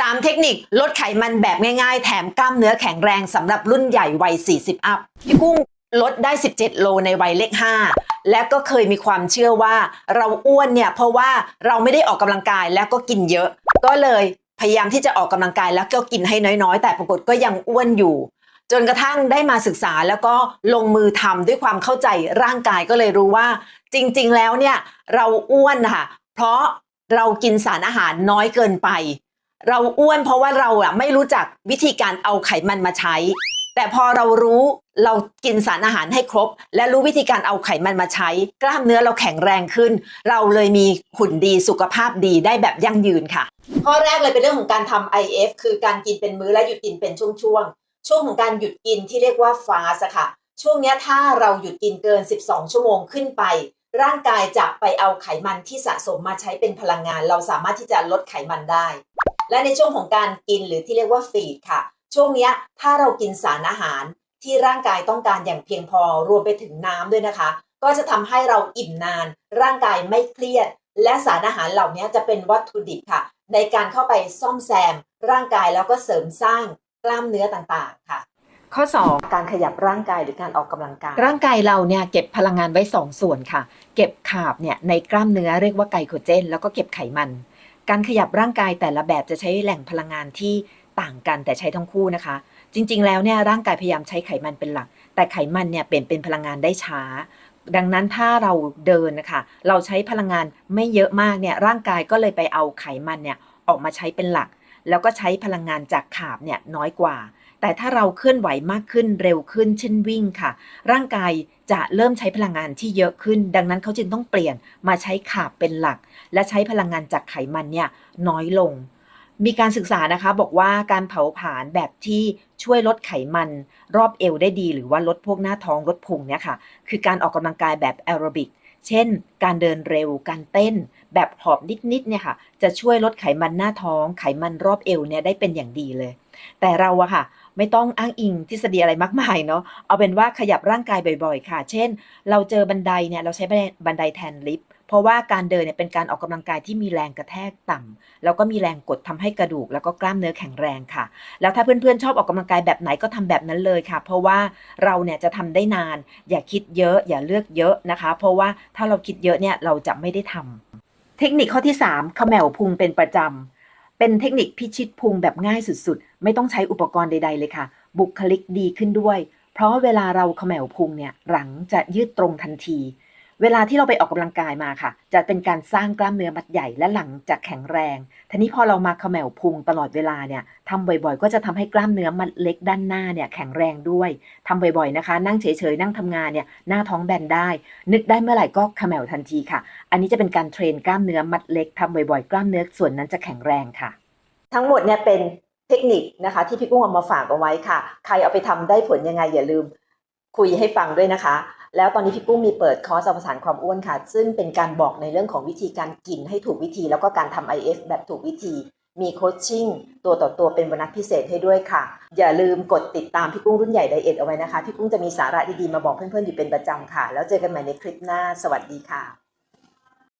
3 เทคนิคลดไขมันแบบง่ายๆ แถมกล้ามเนื้อแข็งแรงสำหรับรุ่นใหญ่วัย 40 อัพพี่กุ้งลดได้ 17 โลในวัยเลข 5 และก็เคยมีความเชื่อว่าเราอ้วนเนี่ยเพราะว่าเราไม่ได้ออกกำลังกายแล้วก็กินเยอะ ก็เลยพยายามที่จะออกกำลังกายแล้วก็กินให้น้อยๆ แต่ปรากฏก็ยังอ้วนอยู่ จนกระทั่งได้มาศึกษาแล้วก็ลงมือทำด้วยความเข้าใจร่างกายก็เลยรู้ว่า จริงๆแล้วเนี่ยเราอ้วนค่ะเพราะเรากินสารอาหารน้อยเกินไป เราอ้วนเพราะว่าเราอะไม่รู้จักวิธีการเอาไขมันมาใช้ แต่พอเรารู้เรากินสารอาหารให้ครบ และรู้วิธีการเอาไขมันมาใช้ กล้ามเนื้อเราแข็งแรงขึ้น เราเลยมีหุ่นดีสุขภาพดีได้แบบยั่งยืนค่ะ ข้อแรกเลยเป็นเรื่องของการทำ IF คือการกินเป็นมื้อและหยุดกินเป็นช่วงๆช่วงของการหยุดกินที่เรียกว่าฟาสค่ะ ช่วงนี้ถ้าเราหยุดกินเกิน 12 ชั่วโมงขึ้นไปร่างกายจะไปเอาไขมันที่สะสมมาใช้เป็นพลังงาน เราสามารถที่จะลดไขมันได้ และในช่วงของการกินหรือที่เรียกว่าฟีดค่ะ ช่วงเนี้ยถ้าเรากินสารอาหารที่ร่างกายต้องการอย่างเพียงพอรวมไปถึงน้ำด้วยนะคะ ก็จะทำให้เราอิ่มนาน ร่างกายไม่เครียด และสารอาหารเหล่านี้จะเป็นวัตถุดิบค่ะ ในการเข้าไปซ่อมแซม ร่างกายแล้วก็เสริมสร้างกล้ามเนื้อต่างๆค่ะ ข้อ 2 การขยับร่างกายหรือการออกกำลังกาย ร่างกายเราเนี่ยเก็บพลังงานไว้ 2 ส่วนค่ะ เก็บขาบเนี่ยในกล้ามเนื้อเรียกว่าไกลโคเจน แล้วก็เก็บไขมัน การขยับร่างกายแต่ละแบบจะใช้แหล่งพลังงานที่ต่างกันแต่ใช้ทั้งคู่นะคะ จริง ๆ แล้วเนี่ยร่างกายพยายามใช้ไขมันเป็นหลัก แต่ไขมันเนี่ยเปลี่ยนเป็นพลังงานได้ช้า ดังนั้นถ้าเราเดินนะคะเราใช้พลังงานไม่เยอะมากเนี่ยร่างกายก็เลยไปเอาไขมันเนี่ยออกมาใช้เป็นหลัก แล้วก็ใช้พลังงานจากขาบเนี่ยน้อยกว่า แต่ถ้าเราเคลื่อนไหวมากขึ้นเร็วขึ้นเช่นวิ่งค่ะ ร่างกายจะเริ่มใช้พลังงานที่เยอะขึ้น ดังนั้นเขาจึงต้องเปลี่ยนมาใช้ขาบเป็นหลัก และใช้พลังงานจากไขมันเนี่ยน้อยลง มีการศึกษานะคะบอกว่าการเผาผลาญแบบที่ช่วยลดไขมัน รอบเอวได้ดี หรือว่าลดพวกหน้าท้องลดพุงเนี่ยค่ะ คือการออกกำลังกายแบบแอโรบิกเช่น การเดินเร็ว การเต้น แบบหอบนิดๆเนี่ยค่ะ จะช่วยลดไขมันหน้าท้อง ไขมันรอบเอวเนี่ยได้เป็นอย่างดีเลย แต่เราอะค่ะ ไม่ต้องอ้างอิงทฤษฎีอะไรมากมายเนาะเอาเป็นว่าขยับร่างกายบ่อยๆ ค่ะ เช่น เราเจอบันไดเนี่ยเราใช้บันไดแทนลิฟต์เพราะว่าการเดินเนี่ยเป็นการออกกำลังกายที่มีแรงกระแทกต่ำแล้วก็มีแรงกดทำให้กระดูก แล้วก็กล้ามเนื้อแข็งแรงค่ะ แล้วถ้าเพื่อนๆชอบออกกำลังกายแบบไหนก็ทำแบบนั้นเลยค่ะ เพราะว่าเราเนี่ยจะทำได้นาน อย่าคิดเยอะ อย่าเลือกเยอะนะคะ เพราะว่าถ้าเราคิดเยอะเนี่ยเราจะไม่ได้ทำเทคนิคข้อที่3เขมวพุงเป็นประจำ เป็นเทคนิคพิชิตพุงแบบง่ายสุดๆ ไม่ต้องใช้อุปกรณ์ใด ๆ เลยค่ะ บุคลิกดีขึ้นด้วย เพราะเวลาเราเขมวพุงเนี่ยหลังจะยืดตรงทันที เวลาที่เราไปออกกำลังกายมาค่ะ จะเป็นการสร้างกล้ามเนื้อมัดใหญ่และหลังจะแข็งแรง ทีนี้พอเรามาเขมวพุงตลอดเวลาเนี่ยทำบ่อยๆ ก็จะทำให้กล้ามเนื้อมัดเล็กด้านหน้าเนี่ยแข็งแรงด้วยทำบ่อยๆนะคะ นั่งเฉยๆนั่งทำงานเนี่ยหน้าท้องแบนได้ นึกได้เมื่อไหร่ก็เขมวทันทีค่ะ อันนี้จะเป็นการเทรนกล้ามเนื้อมัดเล็กทำบ่อยๆ กล้ามเนื้อส่วนนั้นจะแข็งแรงค่ะ ทั้งหมดเนี่ยเป็นเทคนิคนะคะที่พี่กุ้งเอามาฝากเอาไว้ค่ะ ใครเอาไปทำได้ผลยังไงอย่าลืม คุยให้ฟังด้วยนะคะ แล้วตอนนี้พี่กุ้งมีเปิดคอร์สอวสานความอ้วนค่ะ ซึ่งเป็นการบอกในเรื่องของวิธีการกินให้ถูกวิธี แล้วก็การทำ IF แบบถูกวิธี มีโคชชิ่งตัวต่อตัวเป็นวันนัดพิเศษให้ด้วยค่ะ อย่าลืมกดติดตามพี่กุ้งรุ่นใหญ่ไดเอทเอาไว้นะคะ พี่กุ้งจะมีสาระดีๆมาบอกเพื่อนๆอยู่เป็นประจำค่ะ แล้วเจอกันใหม่ในคลิปหน้า สวัสดีค่ะ